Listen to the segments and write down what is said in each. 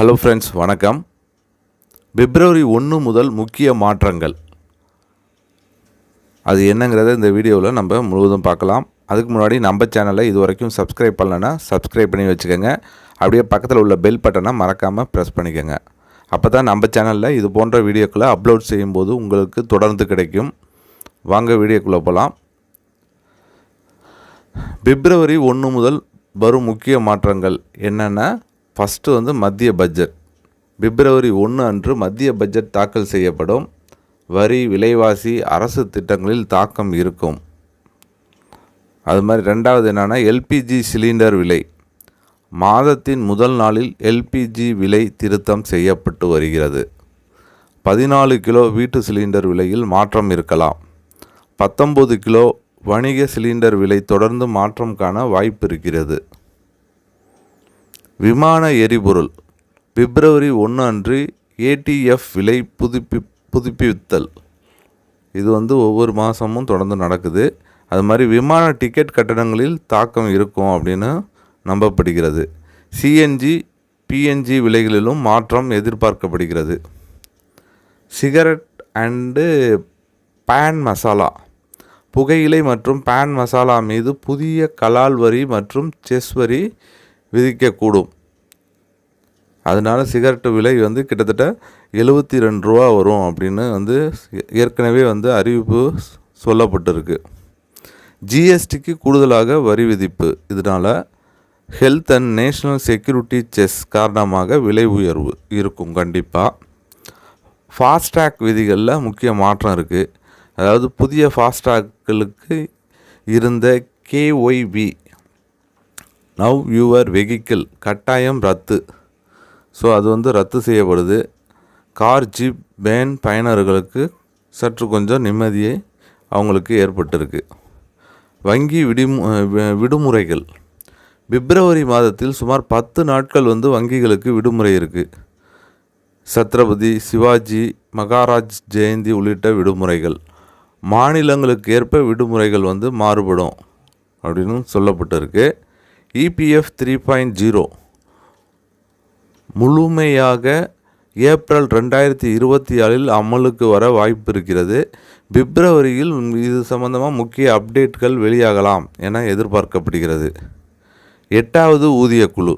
Hello friends வணக்கம். பிப்ரவரி ஒன்று முதல் முக்கிய மாற்றங்கள். அது என்னங்கிறத இந்த வீடியோவில் நம்ம முழுவதும் பார்க்கலாம். அதுக்கு முன்னாடி நம்ம சேனலை இது வரைக்கும் சப்ஸ்கிரைப் பண்ணலைன்னா சப்ஸ்கிரைப் பண்ணி வச்சுக்கோங்க. அப்படியே பக்கத்தில் உள்ள பெல் பட்டனை மறக்காமல் ப்ரெஸ் பண்ணிக்கோங்க. அப்போ தான் நம்ம சேனலில் இது போன்ற வீடியோக்களை அப்லோட் செய்யும்போது உங்களுக்கு தொடர்ந்து கிடைக்கும். வாங்க வீடியோக்குள்ளே போகலாம் பிப்ரவரி ஒன்று முதல் வரும் முக்கிய மாற்றங்கள் என்னென்னா ஃபஸ்ட்டு வந்து மத்திய பட்ஜெட் பிப்ரவரி ஒன்று அன்று மத்திய பட்ஜெட் தாக்கல் செய்யப்படும். வரி விலைவாசி அரசு திட்டங்களில் தாக்கம் இருக்கும். அது மாதிரி ரெண்டாவது என்னென்னா எல்பிஜி சிலிண்டர் விலை. மாதத்தின் முதல் நாளில் எல்பிஜி விலை திருத்தம் செய்யப்பட்டு வருகிறது. பதினாலு கிலோ வீட்டு சிலிண்டர் விலையில் மாற்றம் இருக்கலாம். பத்தொம்பது கிலோ வணிக சிலிண்டர் விலை தொடர்ந்து மாற்றம் காண வாய்ப்பு இருக்கிறது. விமான எரிபொருள். பிப்ரவரி ஒன்று அன்று ஏடிஎஃப் விலை புதுப்பி புதுப்பித்தல். இது வந்து ஒவ்வொரு மாதமும் தொடர்ந்து நடக்குது. அது மாதிரி விமான டிக்கெட் கட்டணங்களில் தாக்கம் இருக்கும் அப்படின்னு நம்பப்படுகிறது. சிஎன்ஜி பிஎன்ஜி விலைகளிலும் மாற்றம் எதிர்பார்க்கப்படுகிறது. Cigarette and pan masala. புகையிலை மற்றும் பேன் மசாலா மீது புதிய கலால் வரி மற்றும் செஸ் வரி விதிக்கக்கூடும். அதனால் சிகரெட்டு விலை வந்து கிட்டத்தட்ட எழுபத்தி ரெண்டு ரூபா வரும் அப்படின்னு வந்து ஏற்கனவே வந்து அறிவிப்பு சொல்லப்பட்டிருக்கு. ஜிஎஸ்டிக்கு கூடுதலாக வரி விதிப்பு. இதனால் health and national security cess காரணமாக விலை உயர்வு இருக்கும் கண்டிப்பாக ஃபாஸ்ட்ராக் விதிகளில் முக்கிய மாற்றம் இருக்குது அதாவது புதிய ஃபாஸ்ட்ராக்களுக்கு இருந்த கேஒய்பி நவ் யுவர் வெஹிக்கிள் கட்டாயம் ரத்து. ஸோ அது வந்து ரத்து செய்யப்படுது. கார் ஜீப் வேன் பயனர்களுக்கு சற்று கொஞ்சம் நிம்மதியை அவங்களுக்கு ஏற்பட்டிருக்கு. வங்கி விடிமு விடுமுறைகள். பிப்ரவரி மாதத்தில் சுமார் பத்து நாட்கள் வந்து வங்கிகளுக்கு விடுமுறை இருக்குது சத்ரபதி சிவாஜி மகாராஜ் ஜெயந்தி உள்ளிட்ட விடுமுறைகள். மாநிலங்களுக்கு ஏற்ப விடுமுறைகள் வந்து மாறுபடும் அப்படின்னு சொல்லப்பட்டிருக்கு. இபிஎஃப் த்ரீ பாயிண்ட் ஜீரோ முழுமையாக ஏப்ரல் ரெண்டாயிரத்தி இருபத்தி ஆறில் அமலுக்கு வர வாய்ப்பு இருக்கிறது பிப்ரவரியில் இது சம்பந்தமாக முக்கிய அப்டேட்கள் வெளியாகலாம் என எதிர்பார்க்கப்படுகிறது. எட்டாவது ஊதியக்குழு.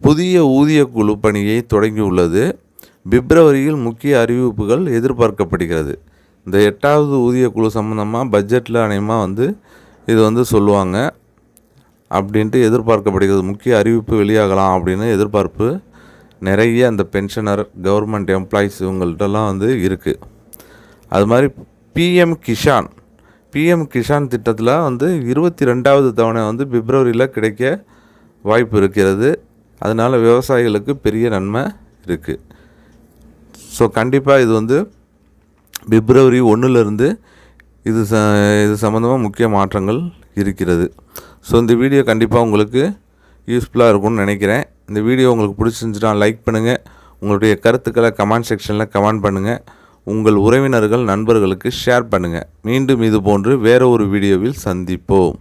புதிய ஊதியக்குழு பணியை தொடங்கியுள்ளது. பிப்ரவரியில் முக்கிய அறிவிப்புகள் எதிர்பார்க்கப்படுகிறது. இந்த எட்டாவது ஊதியக்குழு சம்மந்தமாக பட்ஜெட்டில் அநேகமாக வந்து இது வந்து சொல்லுவாங்க. அப்படின்ட்டு எதிர்பார்க்கப்படுகிறது. முக்கிய அறிவிப்பு வெளியாகலாம் அப்படின்னு எதிர்பார்ப்பு நிறைய அந்த பென்ஷனர் கவர்மெண்ட் எம்ப்ளாயீஸ் இவங்கள்ட்டெல்லாம் வந்து இருக்குது அது மாதிரி பிஎம் கிஷான் பிஎம் கிஷான் திட்டத்தில் வந்து இருபத்தி ரெண்டாவது தவணை வந்து பிப்ரவரியில் கிடைக்க வாய்ப்பு இருக்கிறது. அதனால் விவசாயிகளுக்கு பெரிய நன்மை இருக்குது ஸோ கண்டிப்பாக இது வந்து பிப்ரவரி ஒன்றுலேருந்து இது ச இது சம்மந்தமாக முக்கிய மாற்றங்கள் இருக்கிறது. ஸோ இந்த வீடியோ கண்டிப்பாக உங்களுக்கு யூஸ்ஃபுல்லாக இருக்கும்னு நினைக்கிறேன். இந்த வீடியோ உங்களுக்கு பிடிச்சிருந்துச்சுன்னா லைக் பண்ணுங்கள் உங்களுடைய கருத்துக்களை கமெண்ட் செக்ஷனில் கமெண்ட் பண்ணுங்கள் உங்கள் உறவினர்கள் நண்பர்களுக்கு ஷேர் பண்ணுங்கள் மீண்டும் இது போன்று வேறு ஒரு வீடியோவில் சந்திப்போம்.